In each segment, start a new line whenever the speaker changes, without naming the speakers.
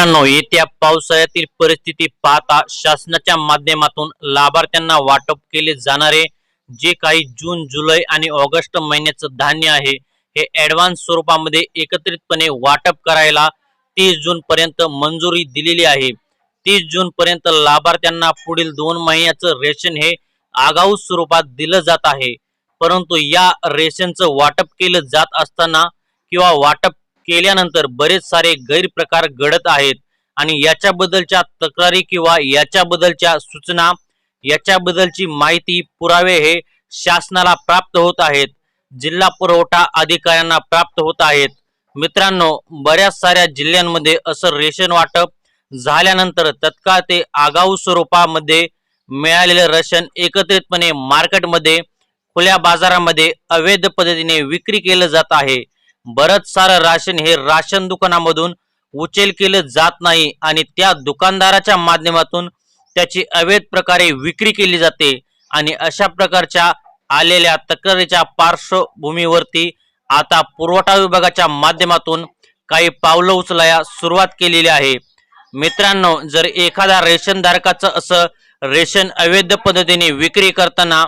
मित्रांनो येत्या पावसाळ्यातील परिस्थिती पाहता शासनाच्या माध्यमातून लाभार्थ्यांना वाटप केले जाणारे जे काही जून जुलै आणि ऑगस्ट महिन्याचं धान्य आहे हे ऍडव्हान्स स्वरूपामध्ये एकत्रितपणे वाटप करायला तीस जून पर्यंत मंजुरी दिलेली आहे. तीस जून पर्यंत लाभार्थ्यांना पुढील दोन महिन्याचं रेशन हे आगाऊ स्वरूपात दिलं जात आहे. परंतु या रेशनचं वाटप केलं जात असताना किंवा वाटप केल्यानंतर बरेच सारे गैरप्रकार घडत आहेत आणि याच्याबद्दलच्या तक्रारी किंवा याच्याबद्दलच्या सूचना याच्याबद्दलची माहिती पुरावे हे शासनाला प्राप्त होत आहेत. जिल्हा पुरवठा अधिकाऱ्यांना प्राप्त होत आहेत. मित्रांनो बऱ्याच साऱ्या जिल्ह्यांमध्ये असं रेशन वाटप झाल्यानंतर तत्काळ ते आगाऊ स्वरूपामध्ये मिळालेले रेशन एकत्रितपणे मार्केटमध्ये खुल्या बाजारामध्ये अवैध पद्धतीने विक्री केलं जात आहे. बरंच सारं राशन हे राशन दुकानामधून उचल केलं जात नाही आणि त्या दुकानदाराच्या माध्यमातून त्याची अवैध प्रकारे विक्री केली जाते आणि अशा प्रकारच्या आलेल्या तक्रारीच्या पार्श्वभूमीवरती आता पुरवठा विभागाच्या माध्यमातून काही पावलं उचलाया सुरुवात केलेली आहे. मित्रांनो जर एखाद्या रेशनधारकाचं असं रेशन अवैध पद्धतीने विक्री करताना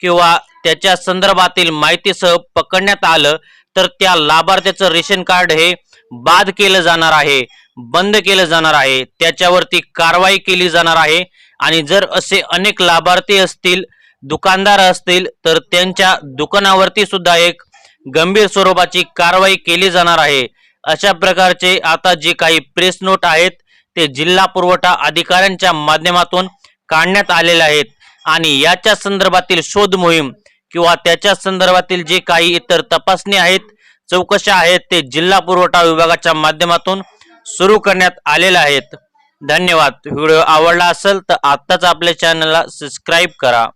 किंवा त्याच्या संदर्भातील माहितीसह पकडण्यात आलं तर त्या लाभार्थ्याचं रेशन कार्ड हे बाद केलं जाणार आहे बंद केलं जाणार आहे त्याच्यावरती कारवाई केली जाणार आहे. आणि जर असे अनेक लाभार्थी असतील दुकानदार असतील तर त्यांच्या दुकानावरती सुद्धा एक गंभीर स्वरूपाची कारवाई केली जाणार आहे. अशा प्रकारचे आता जे काही प्रेस नोट आहेत ते जिल्हा पुरवठा अधिकाऱ्यांच्या माध्यमातून काढण्यात आलेले आहेत. आणि याच्या संदर्भातील शोध मोहीम किंवा त्याच्या संदर्भातील जे काही इतर तपासणी आहेत चौकशा आहेत ते जिल्हा पुरवठा विभागाच्या माध्यमातून सुरू करण्यात आलेल्या आहेत. धन्यवाद. व्हिडिओ आवडला असेल तर आत्ताच आपल्या चॅनलला सबस्क्राईब करा.